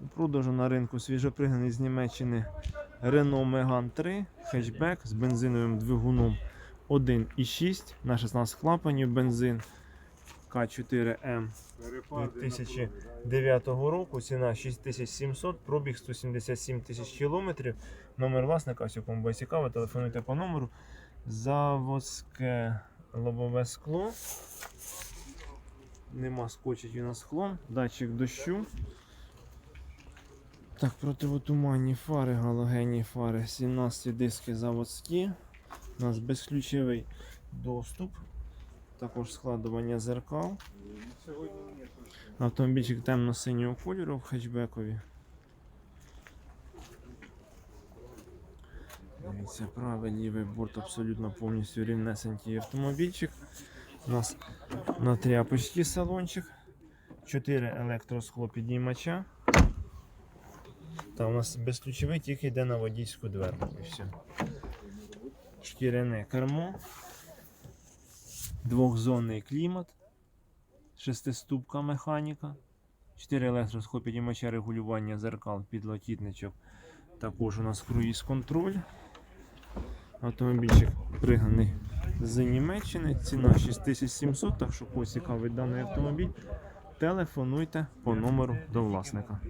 У продажу на ринку свіжопригнаний з Німеччини Renault Megane 3 хетчбек з бензиновим двигуном 1,6 на 16 клапанів бензин К4М 2009 року. Ціна 6700, пробіг 177 тисяч кілометрів. Номер власника, ось кому буде цікаво, телефонуйте по номеру. Заводське лобове скло. Нема скочить він на скло. Датчик дощу. Так, противотуманні фари, галогенні фари, 17 диски заводські. У нас безключовий доступ. Також складування зеркал. Автомобільчик темно-синього кольору в хетчбекові. Дивіться, правий лівий борт абсолютно повністю рівнесенький автомобільчик. У нас на тряпочці салончик. 4 електроскло підіймача. Та у нас безключовий тільки йде на водійську дверку і все. Шкіряне кермо. Двохзонний клімат. Шестиступка механіка. 4 електросхопідіймача регулювання зеркал, підлокітничок. Також у нас круїз контроль. Автомобільчик пригнаний з Німеччини. Ціна 6700, так що кого цікавить даний автомобіль, телефонуйте по номеру до власника.